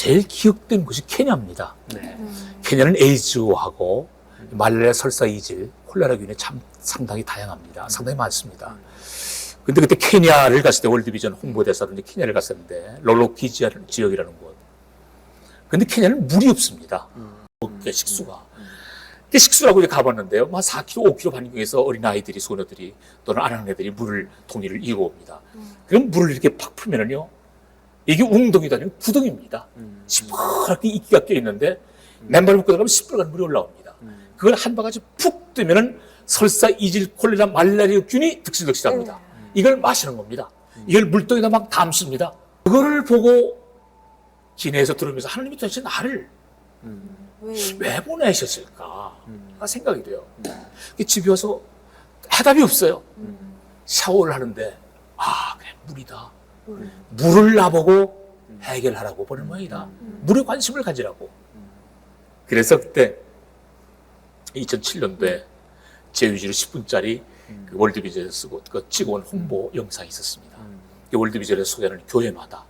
제일 기억된 곳이 케냐입니다. 네. 케냐는 에이즈하고 말레리아 설사 이질, 콜레라 균이 참 상당히 다양합니다. 상당히 많습니다. 근데 그때 케냐를 갔을 때 월드비전 홍보대사로 이제 케냐를 갔었는데 롤로키 지역이라는 곳. 근데 케냐는 물이 없습니다. 먹게 식수가. 그 식수라고 이제 가봤는데요. 막 4km, 5km 반경에서 어린 아이들이, 소녀들이 또는 아는 애들이 물을 동이를 이고 옵니다. 그럼 물을 이렇게 팍 풀면은요. 이게 웅덩이도 아니고 구덩이입니다. 시퍼렇게 이끼가 껴 있는데 맨발 묶고 들어가면 시뻘건 물이 올라옵니다. 그걸 한 바가지 푹 뜨면은 설사, 이질, 콜레라, 말라리아 균이 득실득실합니다. 이걸 마시는 겁니다. 이걸 물동에다 막 담습니다. 그거를 보고 기내에서 들으면서 하나님이 도대체 나를 왜? 왜 보내셨을까? 가 생각이 돼요. 그 집에 와서 해답이 없어요. 샤워를 하는데 아 그래 물이다. 물을 나보고 해결하라고 보는 모양이다. 물에 관심을 가지라고. 그래서 그때 2007년도에 제 위주로 10분짜리 그 월드비전을 쓰고 그 찍어 온 홍보 영상이 있었습니다. 이 월드비전에 소개하는 교회마다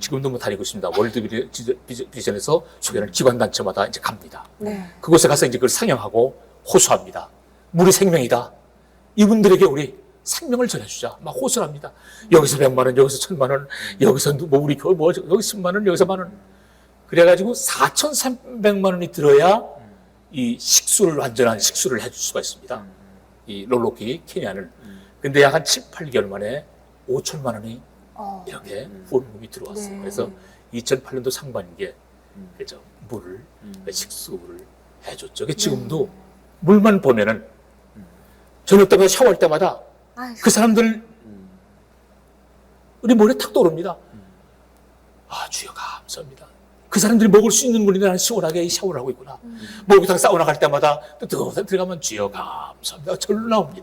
지금도 뭐 다니고 있습니다. 월드비전에서 소개하는 기관단체마다 이제 갑니다. 네. 그곳에 가서 이제 그걸 상영하고 호소합니다. 물이 생명이다. 이분들에게 우리 생명을 전해주자. 막 호소를 합니다. 여기서 백만 원, 여기서 천만 원, 여기서 뭐 우리 교회 뭐, 여기 십만 원, 여기서 만 원. 그래가지고 4,300만 원이 들어야 이 식수를, 완전한 식수를 해줄 수가 있습니다. 이 롤로키 케냐는. 근데 약한 7, 8개월 만에 5천만 원이 어. 이렇게 후원금이 들어왔어요. 네. 그래서 2008년도 상반기에 그죠 물을 식수를 해줬죠. 그게 지금도 물만 보면은 저녁 때마다 샤워할 때마다 아이고. 그 사람들 우리 머리에 탁 떠오릅니다. 아 주여 감사합니다. 그 사람들이 먹을 수 있는 물이 나는 시원하게 이 샤워를 하고 있구나. 목욕탕 사우나 갈 때마다 또 들어가면 주여 감사합니다. 절로 나옵니다.